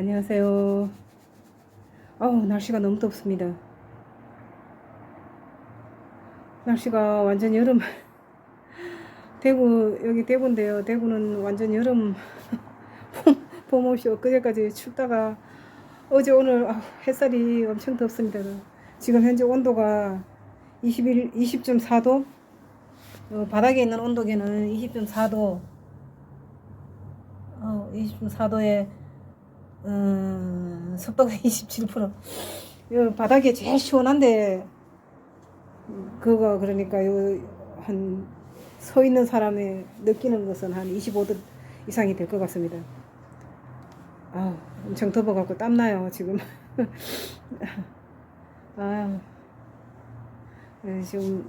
안녕하세요. 아우, 날씨가 너무 덥습니다. 날씨가 완전 여름. 대구, 여기 대구인데요. 대구는 완전 여름. 봄, 봄 없이 엊그제까지 춥다가 어제 오늘 아, 햇살이 엄청 덥습니다. 지금 현재 온도가 21, 20.4도. 어, 바닥에 있는 온도계는 20.4도. 어, 20.4도에 음, 습도가 27%. 요 바닥에 제일 시원한데 그거 그러니까 요 한 서 있는 사람의 느끼는 것은 한 25도 이상이 될 것 같습니다. 아, 엄청 더워갖고 땀 나요 지금. 아, 네, 지금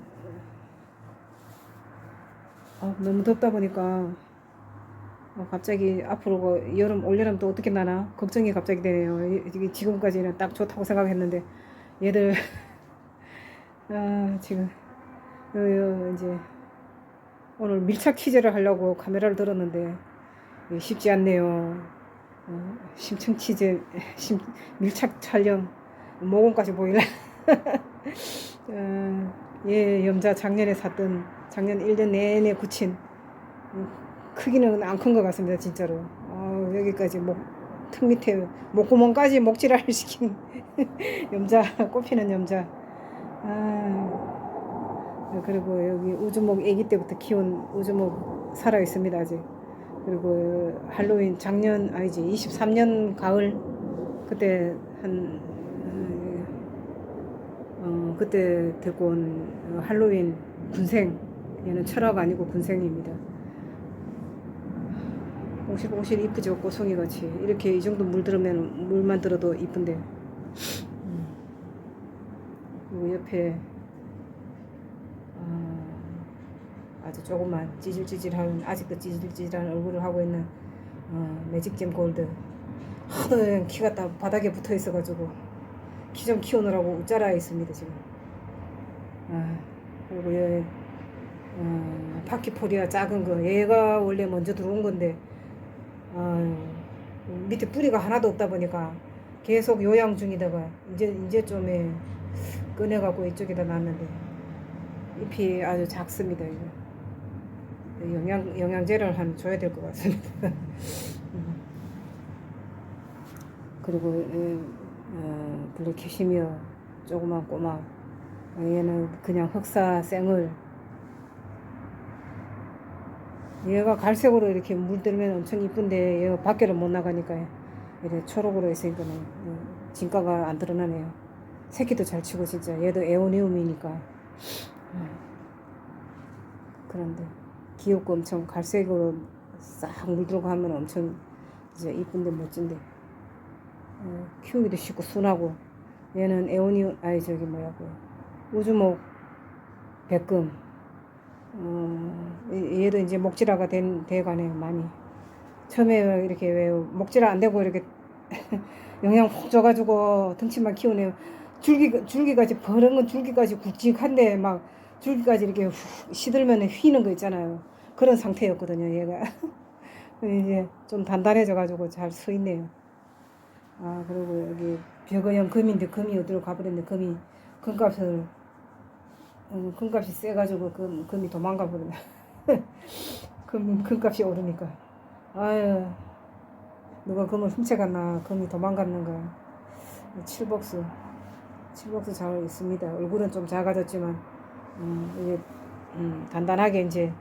아, 너무 덥다 보니까. 어, 갑자기 앞으로 그 여름 올여름 또 어떻게 나나 걱정이 갑자기 되네요. 이- 이게 지금까지는 딱 좋다고 생각했는데 얘들 아 지금 요, 요 이제 오늘 밀착 퀴즈를 하려고 카메라를 들었는데 쉽지 않네요. 어, 심층 퀴즈 심, 밀착 촬영 모공까지 보일라. 어, 얘 염자 작년에 샀던 작년 1년 내내 굳힌 음, 크기는 안 큰 것 같습니다, 진짜로. 어, 여기까지 목, 턱 밑에 목구멍까지 목질을 시킨 염자, 꽃피는 염자. 아, 그리고 여기 우주목 아기 때부터 키운 우주목 살아 있습니다, 아직. 그리고 할로윈 작년, 아니지, 23년 가을, 그때 한, 어, 그때 들고 온 할로윈 군생. 얘는 철학 아니고 군생입니다. 오실오실 이쁘죠 꼬송이 같이 이렇게 이 정도 물 들으면 물만 들어도 이쁜데. 음. 그리고 옆에 어, 아주 조금만 찌질찌질한 아직도 찌질찌질한 얼굴을 하고 있는 어, 매직잼 골드. 하도 키가 다 바닥에 붙어 있어가지고 키 좀 키우느라고 웃자라 있습니다 지금. 아, 그리고 얘 어, 파키포리아 작은 거. 얘가 원래 먼저 들어온 건데 아유, 밑에 뿌리가 하나도 없다 보니까 계속 요양 중이다가 이제 이제 좀에 꺼내갖고 이쪽에다 놨는데 잎이 아주 작습니다 이거 영양 영양제를 한 줘야 될 것 같습니다. 음. 그리고 에, 어, 블랙 캐시미어 조그만 꼬마 어, 얘는 그냥 흑사 생을 얘가 갈색으로 이렇게 물들면 엄청 이쁜데 얘가 밖에를 못 나가니까 이렇게 초록으로 있으니까는 어, 진가가 안 드러나네요. 새끼도 잘 치고 진짜. 얘도 에오니움이니까. 음. 그런데 귀엽고 엄청 갈색으로 싹 물들고 하면 엄청 이제 이쁜데 멋진데. 어, 키우기도 쉽고 순하고. 얘는 에오니움 아니 저기 뭐야 그 우주목 백금 어, 얘- 얘도 이제 목질화가 된, 돼가네요, 많이. 처음에 이렇게 왜 목질화 안 되고 이렇게 영양 훅 줘가지고 덩치만 키우네요. 줄기, 줄기까지, 버른 건 줄기까지 굵직한데 막 줄기까지 이렇게 훅 시들면 휘는 거 있잖아요. 그런 상태였거든요, 얘가. 이제 좀 단단해져가지고 잘 서 있네요. 아, 그리고 여기 벽어형 금인데 금이 어디로 가버렸네, 금이. 금값을 음, 금값이 세가지고 금, 금이 도망가 버리네. 금, 금값이 오르니까. 아유, 누가 금을 훔쳐갔나, 금이 도망갔는가. 칠복수. 칠복수 잘 있습니다. 얼굴은 좀 작아졌지만, 음, 이게, 음, 단단하게 이제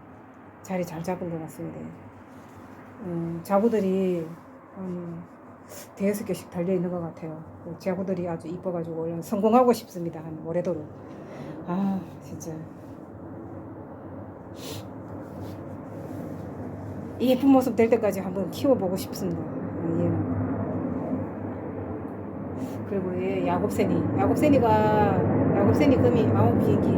자리 잘 잡은 것 같습니다. 음, 자구들이, 음, 대여섯 개씩 달려 있는 것 같아요. 그 자구들이 아주 이뻐가지고 성공하고 싶습니다. 한 올해도록. 아 진짜 이 예쁜 모습 될 때까지 한번 키워보고 싶습니다. 아, 얘는. 그리고 얘 야곱새니 야곱새니가 야곱새니 금이 아홉 비행기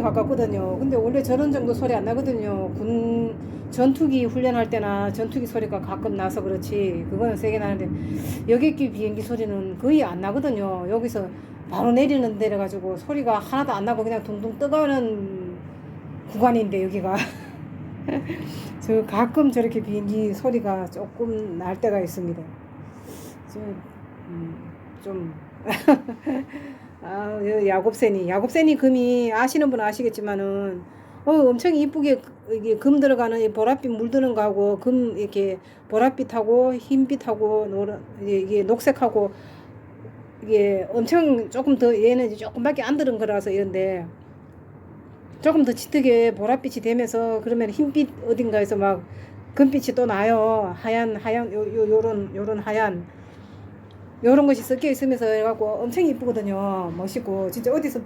군용이 가깝거든요. 근데 원래 저런 정도 소리 안 나거든요. 군 전투기 훈련할 때나 전투기 소리가 가끔 나서 그렇지. 그거는 세게 나는데 여객기 비행기 소리는 거의 안 나거든요. 여기서 바로 내리는 데래 가지고 소리가 하나도 안 나고 그냥 둥둥 떠가는 구간인데 여기가 저 가끔 저렇게 비행기 소리가 조금 날 때가 있습니다. 저, 음, 좀 아, 여- 야곱새니. 야곱새니 금이 아시는 분은 아시겠지만은 어, 엄청 이쁘게 그- 이게 금 들어가는 이 보랏빛 물드는 거하고 금 이렇게 보랏빛하고 흰빛하고 노란 이게 녹색하고 이게 엄청 조금 더 얘는 조금밖에 안 들은 거라서 이런데 조금 더 짙게 보랏빛이 되면서 그러면 흰빛 어딘가에서 막 금빛이 또 나요. 하얀 하얀 요, 요 요런 요런 하얀 요런 것이 섞여 있으면서 해갖고 엄청 이쁘거든요. 멋있고. 진짜 어디서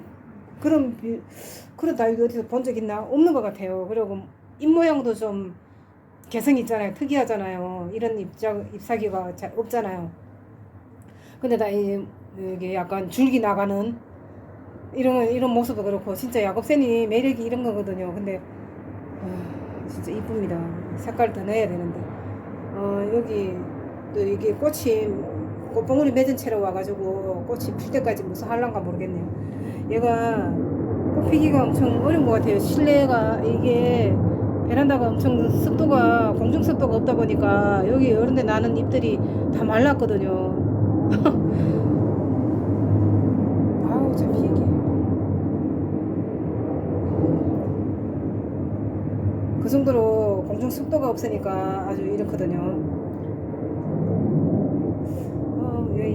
그런 비, 그런 다육이 어디서 본 적 있나? 없는 것 같아요. 그리고 입 모양도 좀 개성 있잖아요. 특이하잖아요. 이런 입장 잎사귀가 잘 없잖아요. 근데 다 이, 이게 약간 줄기 나가는 이런 이런 모습도 그렇고 진짜 야곱새니 매력이 이런 거거든요. 근데 아, 진짜 이쁩니다. 색깔 더 넣어야 되는데. 어, 여기 또 이게 꽃이 꽃봉오리 맺은 채로 와가지고 꽃이 필 때까지 무슨 할란가 모르겠네요. 얘가 꽃 피기가 엄청 어려운 것 같아요. 실내가 이게 베란다가 엄청 습도가 공중 습도가 없다 보니까 여기 이런 데 나는 잎들이 다 말랐거든요. 아우 참 비행기. 그 정도로 공중 습도가 없으니까 아주 이렇거든요.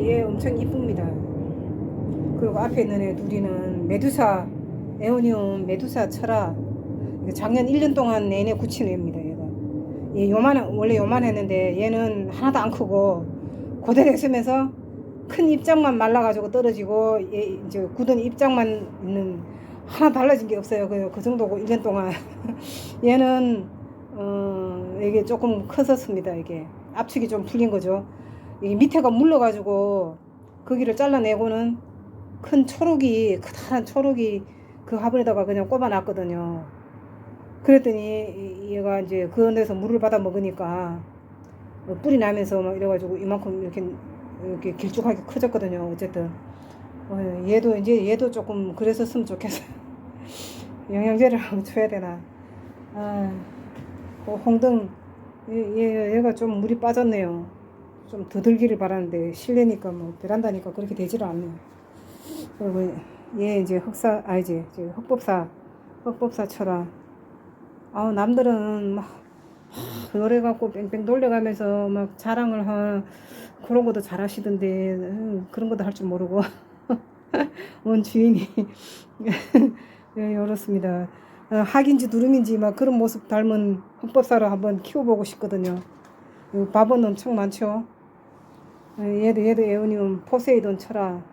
얘 엄청 이쁩니다. 그리고 앞에 있는 애 둘이는 메두사, 에오니움 메두사 철아. 작년 1년 동안 내내 굳힌 애입니다, 얘가. 얘 요만, 원래 요만했는데 얘는 하나도 안 크고 고대로 있으면서 큰 입장만 말라가지고 떨어지고 얘 이제 굳은 입장만 있는 하나 달라진 게 없어요. 그, 그 정도고 1년 동안 얘는 어 이게 조금 커졌습니다. 이게 압축이 좀 풀린 거죠. 이게 밑에가 물러가지고 거기를 잘라내고는 큰 초록이 크다란 초록이 그 화분에다가 그냥 꼽아놨거든요. 그랬더니 이- 얘가 이제 그 안에서 물을 받아 먹으니까 어, 뿌리 나면서 막 이래가지고 이만큼 이렇게 이렇게 길쭉하게 커졌거든요. 어쨌든 어, 얘도 이제 얘도 조금 그랬었으면 좋겠어요. 영양제를 줘야 되나. 아, 그 홍등 얘, 얘 얘가 좀 물이 빠졌네요. 좀 더 들기를 바라는데 실내니까 뭐 베란다니까 그렇게 되지를 않네요. 그리고 얘 이제 흑사 아니지 이제 흑법사 흑법사 쳐라. 아 남들은 막 노래 갖고 뺑뺑 돌려가면서 막 자랑을 하 그런 것도 잘하시던데 음, 그런 것도 할 줄 모르고 원 주인이 예, 이렇습니다. 어, 학인지 누름인지 막 그런 모습 닮은 흑법사를 한번 키워보고 싶거든요. 이 밥은 엄청 많죠. 예, 얘도 얘도 에오니움 포세이돈 쳐라.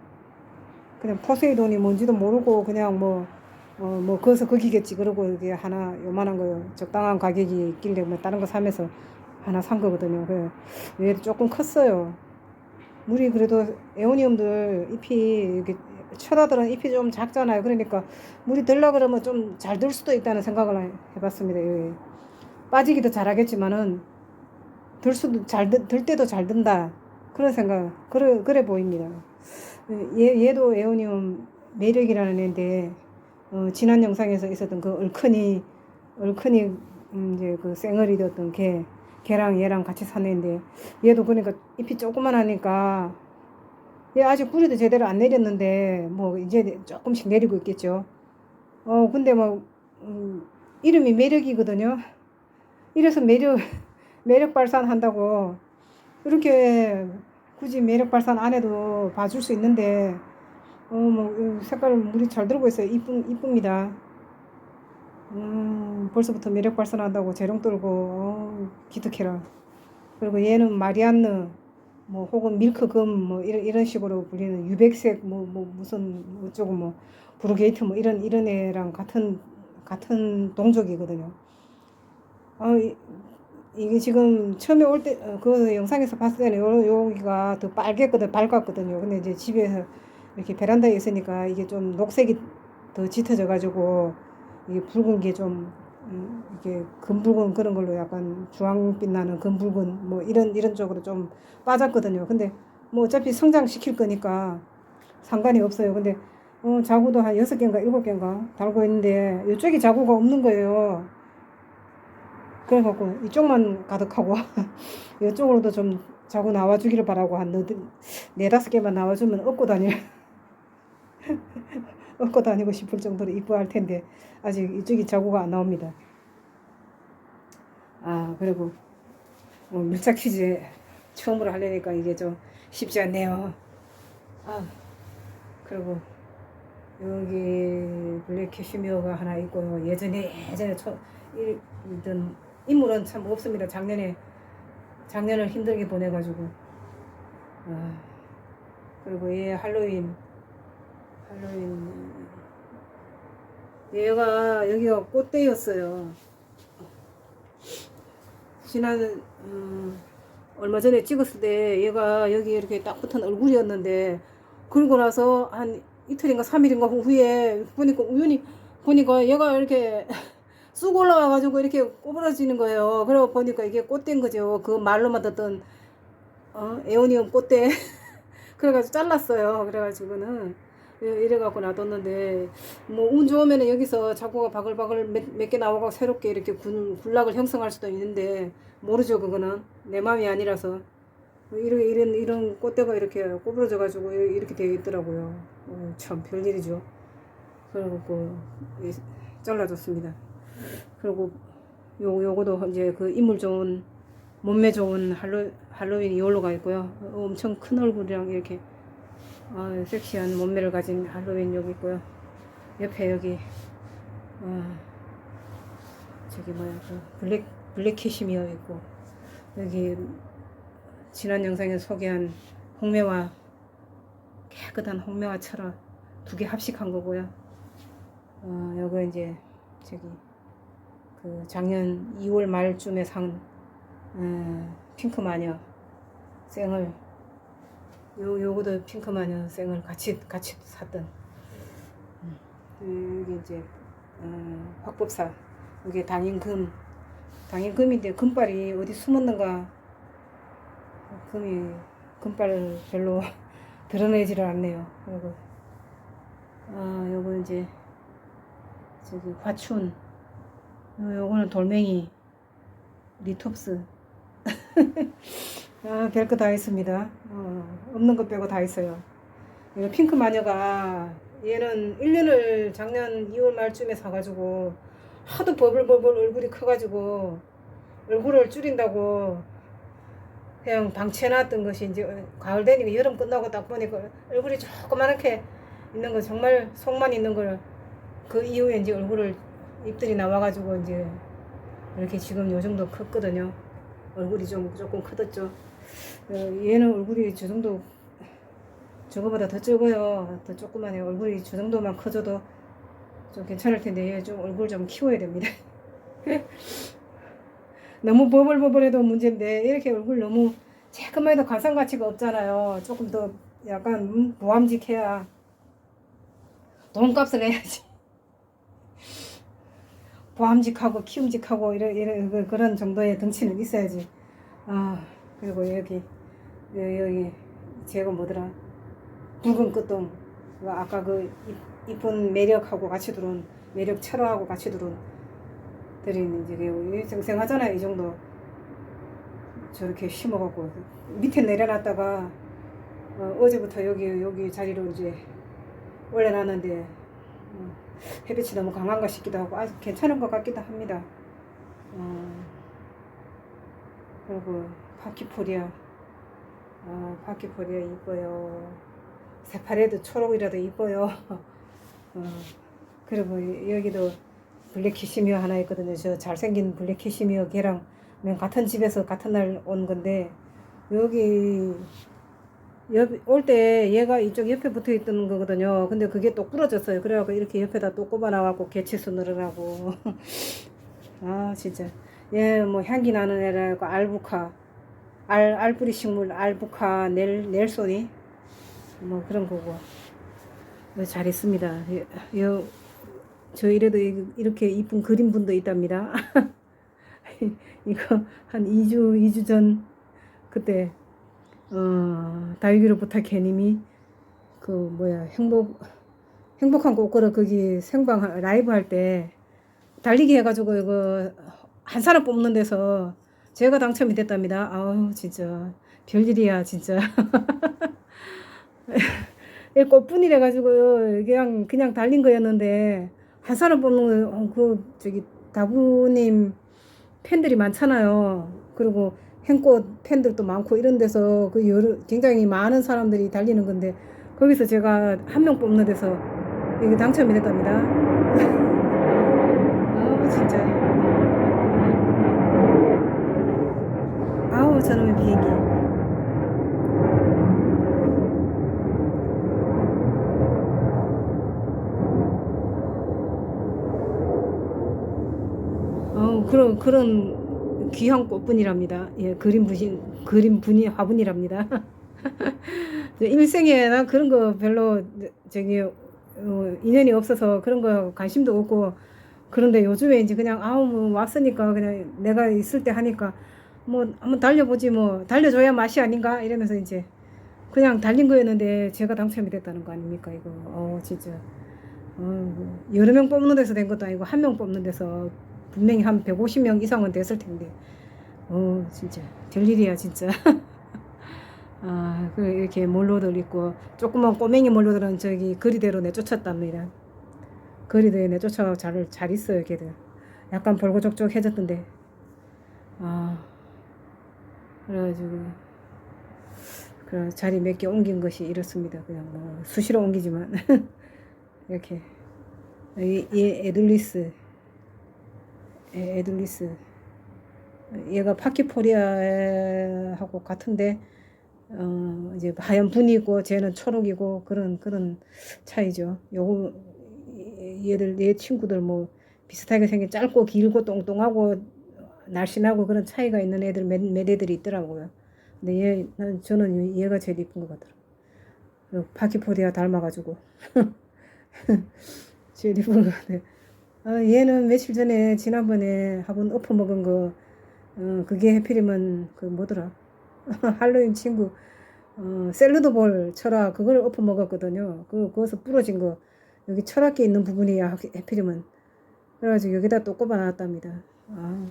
그냥 포세이돈이 뭔지도 모르고 그냥 뭐 어, 뭐 거기서 거기겠지 그러고 이게 하나 요만한 거 적당한 가격이 있길래 뭐 다른 거 사면서 하나 산 거거든요. 그 얘도 조금 컸어요. 물이 그래도 에오니움들 잎이 이렇게 철화들은 잎이 좀 작잖아요. 그러니까 물이 들라 그러면 좀 잘 들 수도 있다는 생각을 해봤습니다. 예. 빠지기도 잘하겠지만은 들 수도 잘 들 때도 잘 든다 그런 생각 그래 그래 보입니다. 얘 얘도 에오니움 매력이라는 애인데 어, 지난 영상에서 있었던 그 얼큰이 얼큰이 음, 이제 그 쌩얼이 되었던 걔 걔랑 얘랑 같이 사는 애인데 얘도 그러니까 잎이 조그만하니까 얘 아직 뿌리도 제대로 안 내렸는데 뭐 이제 조금씩 내리고 있겠죠. 어 근데 뭐 음, 이름이 매력이거든요. 이래서 매력 매력 발산한다고 이렇게 굳이 매력 발산 안 해도 봐줄 수 있는데 어뭐 색깔 물이 잘 들고 있어요. 이쁜 이쁩니다. 음 벌써부터 매력 발산한다고 재롱 떨고 어, 기특해라. 그리고 얘는 마리안느 뭐 혹은 밀크금 뭐 이런 이런 식으로 불리는 유백색 뭐뭐 무슨 어쩌고 뭐 브루게이트 뭐 이런 이런 애랑 같은 같은 동족이거든요. 어 이, 이게 지금 처음에 올 때 그 영상에서 봤을 때는 요 여기가 더 빨갰거든 밝았거든요. 근데 이제 집에서 이렇게 베란다에 있으니까 이게 좀 녹색이 더 짙어져 가지고 이게 붉은 게좀 음, 이게 금붉은 그런 걸로 약간 주황빛 나는 금붉은 뭐 이런 이런 쪽으로 좀 빠졌거든요. 근데 뭐 어차피 성장시킬 거니까 상관이 없어요. 근데 어, 자구도 한 여섯 개인가 일곱 개인가 달고 있는데 이쪽이 자구가 없는 거예요. 그래갖고 이쪽만 가득하고 이쪽으로도 좀 자고 나와주기를 바라고 한 네, 네다섯 개만 나와주면 업고 다닐 업고 다니고 싶을 정도로 이뻐할 텐데 아직 이쪽이 자고가 안 나옵니다. 아 그리고 뭐 밀착 퀴즈 처음으로 하려니까 이게 좀 쉽지 않네요. 아 그리고 여기 블랙 캐시미어가 하나 있고요. 예전에 예전에 초 일던 인물은 참 없습니다. 작년에 작년을 힘들게 보내가지고 아, 그리고 얘 할로윈 할로윈 얘가 여기가 꽃대였어요. 지난 음, 얼마 전에 찍었을 때 얘가 여기 이렇게 딱 붙은 얼굴이었는데 그러고 나서 한 이틀인가 삼일인가 후에 보니까 우연히 보니까 얘가 이렇게 쑥 올라와가지고 이렇게 꼬부러지는 거예요. 그러고 보니까 이게 꽃대인 거죠. 그 말로만 듣던 어, 에오니움 꽃대. 그래가지고 잘랐어요. 그래가지고는 이래갖고 놔뒀는데 뭐 운 좋으면 여기서 자구가 바글바글 몇 개 나오고 새롭게 이렇게 군, 군락을 형성할 수도 있는데 모르죠 그거는 내 마음이 아니라서 이런 이런 이런 꽃대가 이렇게 꼬부러져 가지고 이렇게 되어 있더라고요. 어, 참 별일이죠. 그래갖고 예, 잘라줬습니다. 그리고 요 요거도 이제 그 인물 좋은 몸매 좋은 할로 할로윈이 이걸로 가 있고요. 엄청 큰 얼굴이랑 이렇게 아, 섹시한 몸매를 가진 할로윈 여기 있고요. 옆에 여기 아, 저기 뭐야 그 블랙 블랙 캐시미어 있고 여기 지난 영상에 소개한 홍매화 깨끗한 홍매화처럼 두 개 합식한 거고요. 어, 요거 이제 저기 그 작년 2월 말쯤에 산 음, 핑크 마녀 생을 요 요거도 핑크 마녀 생을 같이 같이 샀던. 음, 여기 이제 음, 확법사. 이게 당인금 당인금인데 금발이 어디 숨었는가? 금이 금발 별로 드러내지를 않네요. 그리고 아 요거 이제 저기 화춘 요, 요거는 돌멩이 리톱스. 아 별거 다 있습니다. 어, 없는 것 빼고 다 있어요. 이거 핑크 마녀가 얘는 1년을 작년 2월 말쯤에 사가지고 하도 버블버블 얼굴이 커가지고 얼굴을 줄인다고 그냥 방치해놨던 것이 이제 가을 되니까 여름 끝나고 딱 보니까 얼굴이 조그맣게 있는 거 정말 속만 있는 걸 그 이후에 이제 얼굴을 입들이 나와가지고 이제 이렇게 지금 요 정도 컸거든요. 얼굴이 좀 조금 커졌죠. 어, 얘는 얼굴이 저 정도 저거보다 더 적어요. 더 조그만해요. 얼굴이 저 정도만 커져도 좀 괜찮을 텐데 얘 좀 얼굴 좀 키워야 됩니다. 너무 버블버블해도 문제인데 이렇게 얼굴 너무 조금만 해도 가상 가치가 없잖아요. 조금 더 약간 음, 보암직해야 돈값을 해야지. 보암직하고 키움직하고 이런 이런 그- 그런 정도의 덩치는 있어야지. 아 그리고 여기 여기, 제가 뭐더라? 붉은 끝동. 그 아까 그 이- 이쁜 매력하고 같이 들어온 매력 철화하고 같이 들어온 들이 이제 그 생생하잖아요 이 정도. 저렇게 심어갖고 밑에 내려놨다가 어, 어제부터 여기 여기 자리로 이제 올려놨는데 어, 햇빛이 너무 강한가 싶기도 하고 아직 괜찮은 것 같기도 합니다. 어, 그리고 파키포리아 아, 파키포리아 이뻐요. 새파래도 초록이라도 이뻐요. 어, 그리고 여기도 블랙키시미어 하나 있거든요. 저 잘생긴 블랙키시미어 걔랑 맨 같은 집에서 같은 날 온 건데 여기 올 때 얘가 이쪽 옆에 붙어 있던 거거든요. 근데 그게 또 부러졌어요. 그래갖고 이렇게 옆에다 또 꼽아 놔갖고 개치수 넣으라고. 아 진짜 얘뭐 향기 나는 애라고 알부카 알 알뿌리 식물 알부카 넬 넬소니 뭐 그런 거고 뭐 잘했습니다. 요, 요저 이래도 이- 이렇게 이쁜 그림 분도 있답니다. 이거 한 2주, 2주 전 그때 어, 다육이로 부탁해님이 그 뭐야 행복 행복한 꽃걸어 거기 생방 하- 라이브 할 때 달리기 해가지고 이거 한 사람 뽑는 데서 제가 당첨이 됐답니다. 아우 진짜 별일이야 진짜. 이 꽃분이래 가지고요 그냥 그냥 달린 거였는데 한 사람 뽑는 거, 어, 그 저기 다부님 팬들이 많잖아요. 그리고 행꽃 팬들도 많고 이런 데서 그 여러 굉장히 많은 사람들이 달리는 건데 거기서 제가 한 명 뽑는 데서 이게 당첨이 됐답니다. 아 진짜. 아우 저놈의 비행기. 어, 그런 그런 귀한 꽃분이랍니다. 예, 그림 분이 그림 분이 화분이랍니다. 일생에 나 그런 거 별로 저기 어, 인연이 없어서 그런 거 관심도 없고 그런데 요즘에 이제 그냥 아우 뭐 왔으니까 그냥 내가 있을 때 하니까 뭐 한번 달려보지 뭐 달려줘야 맛이 아닌가 이러면서 이제 그냥 달린 거였는데 제가 당첨이 됐다는 거 아닙니까 이거 어 진짜 어, 여러 명 뽑는 데서 된 것도 아니고 한 명 뽑는 데서 분명히 한 150명 이상은 됐을 텐데 어 진짜 별일이야 진짜 아, 그 이렇게 몰로들 있고 조그만 꼬맹이 몰로들은 저기 거리대로 내쫓았답니다. 거리대에 내쫓아 잘, 잘 있어요, 걔들. 약간 벌거적적해졌던데. 아, 그래가지고 그 자리 몇 개 옮긴 것이 이렇습니다. 그냥 뭐 수시로 옮기지만 이렇게 이, 이 에들리스 에- 에들리스 얘가 파키포리아하고 같은데 어 이제 하얀 분이고 쟤는 초록이고 그런 그런 차이죠. 요거 얘들 얘 친구들 뭐 비슷하게 생긴 짧고 길고 똥똥하고 날씬하고 그런 차이가 있는 애들 몇, 몇 애들이 있더라고요. 근데 얘 난 저는 얘가 제일 이쁜 것 같더라고. 요 파키포디아 닮아가지고 제일 이쁜 것 같아요. 아, 얘는 며칠 전에 지난번에 학원 엎어 먹은 거 어, 그게 해필이면 그 뭐더라 할로윈 친구 어, 샐러드 볼 철학 그걸 엎어 먹었거든요. 그 거기서 부러진 거 여기 철학기 있는 부분이야 하- 해필이면 그래가지고 여기다 또 꼽아 놨답니다. 아.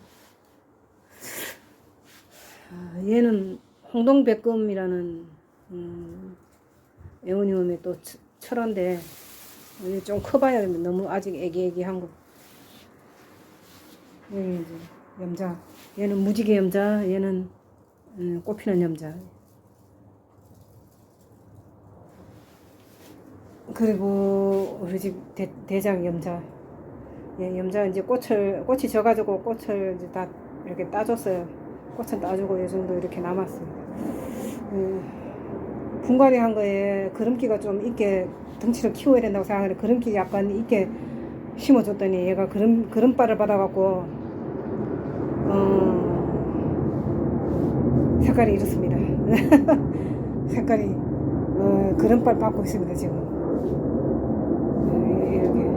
아, 얘는 홍동백금이라는 음, 에오니움의 또 처- 철화인데 이게 좀 커봐야 됩니다. 너무 아직 애기애기한 거. 여기 이제 염자. 얘는 무지개 염자. 얘는 음, 꽃피는 염자. 그리고 우리 집 대, 대장 염자. 예, 염자 이제 꽃을 꽃이 져가지고 꽃을 이제 다 이렇게 따줬어요. 꽃은 따주고 이 정도 이렇게 남았어요. 음, 분갈이 한 거에 그름기가 좀 있게 덩치를 키워야 된다고 생각하는데 그름기 약간 있게 심어줬더니 얘가 그름 그름발을 받아갖고 어, 색깔이 이렇습니다. 색깔이 어, 그름발 받고 있습니다 지금. 어, 이렇게.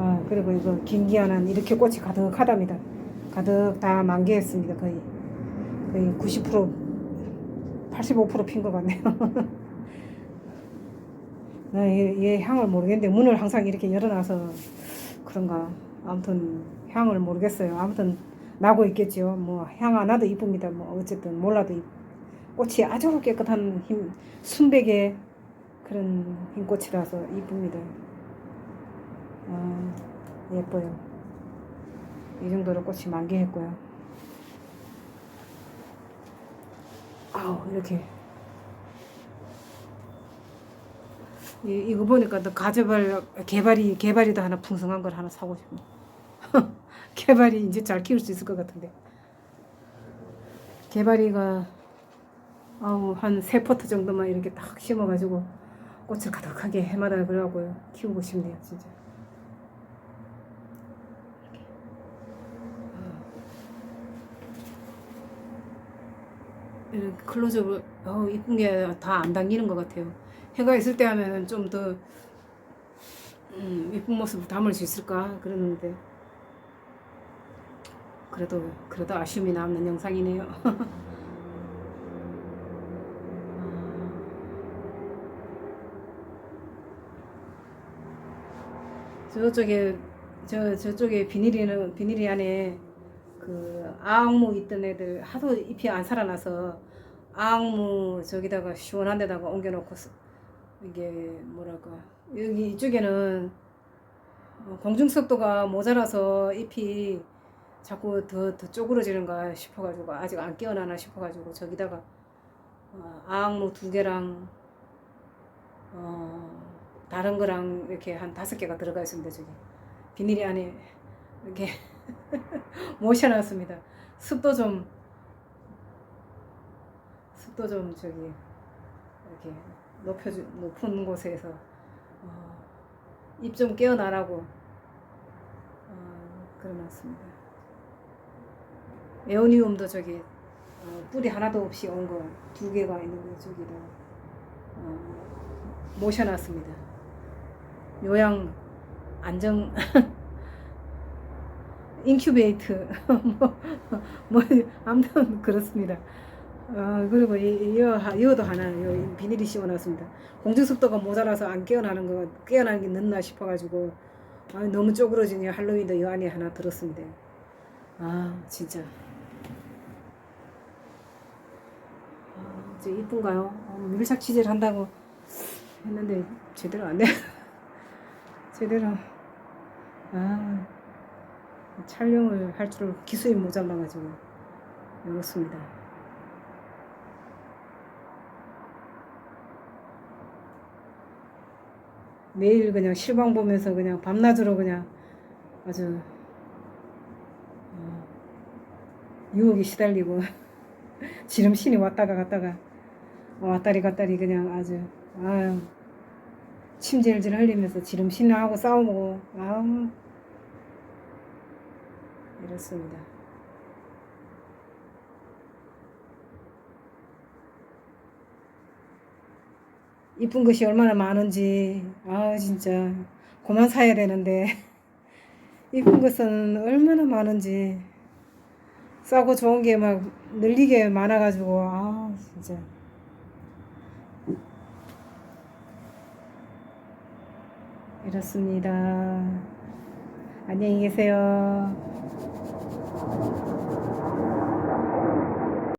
아, 그리고 이거 김기아는 이렇게 꽃이 가득하답니다. 가득 다 만개했습니다. 거의 거의 90% 85%핀 것 같네요. 나얘 얘 향을 모르겠는데 문을 항상 이렇게 열어놔서 그런가. 아무튼 향을 모르겠어요. 아무튼 나고 있겠지요. 뭐 향 하나도 이쁩니다. 뭐 어쨌든 몰라도 이- 꽃이 아주 깨끗한 힘 순백의 그런 흰 꽃이라서 이쁩니다. 아, 예뻐요. 이 정도로 꽃이 만개했고요. 아우, 이렇게. 이, 이거 보니까 또 가져발, 개발이, 개발이도 하나 풍성한 걸 하나 사고 싶네. 개발이 이제 잘 키울 수 있을 것 같은데. 개발이가, 아우, 한 세 포트 정도만 이렇게 딱 심어가지고, 꽃을 가득하게 해마다 그러고요 키우고 싶네요 진짜. 이렇게 클로즈업을 어 이쁜 게 다 안 당기는 것 같아요. 해가 있을 때 하면은 좀더 음, 이쁜 모습을 담을 수 있을까 그러는데 그래도 그래도 아쉬움이 남는 영상이네요. 저쪽에 저 저쪽에 비닐이는 비닐이 안에 그 아악무 있던 애들 하도 잎이 안 살아나서 아 악무 저기다가 시원한 데다가 옮겨놓고 쓰- 이게 뭐랄까 여기 이쪽에는 어, 공중속도가 모자라서 잎이 자꾸 더, 더 쪼그러지는가 싶어가지고 아직 안 깨어나나 싶어가지고 저기다가 어, 아악무 두 개랑 어, 다른 거랑 이렇게 한 다섯 개가 들어가 있습니다 저기 비닐이 안에 이렇게 모셔놨습니다. 습도 좀 습도 좀 저기 이렇게 높여주 높은 곳에서 어, 입좀 깨어나라고 어, 그려놨습니다. 에오니움도 저기 어, 뿌리 하나도 없이 온 거 두 개가 있는 거 저기다 어, 모셔놨습니다. 요양 안정 인큐베이트 뭐, 뭐 아무튼 그렇습니다. 아 그리고 이, 이, 여- 이어도 하나 요 비닐이 씌워놨습니다. 공중 속도가 모자라서 안 깨어나는 거 깨어나는 게 늦나 싶어가지고 아, 너무 쪼그러지니 할로윈도 이 안에 하나 들었습니다. 아 진짜 아, 이제 이쁜가요? 어, 밀착 취재를 한다고 했는데 제대로 안 돼. 제대로 아. 촬영을 할 줄 기술이 모자라가지고 이렇습니다. 매일 그냥 실방 보면서 그냥 밤낮으로 그냥 아주 어, 유혹이 시달리고 지름신이 왔다가 갔다가 왔다리 갔다리 그냥 아주 아유 침질질 흘리면서 지름신하고 싸우고 아우 이렇습니다. 이쁜 것이 얼마나 많은지. 아 진짜. 그만 사야 되는데. 이쁜 것은 얼마나 많은지. 싸고 좋은 게 막 늘리게 많아가지고. 아 진짜. 이렇습니다. 안녕히 계세요.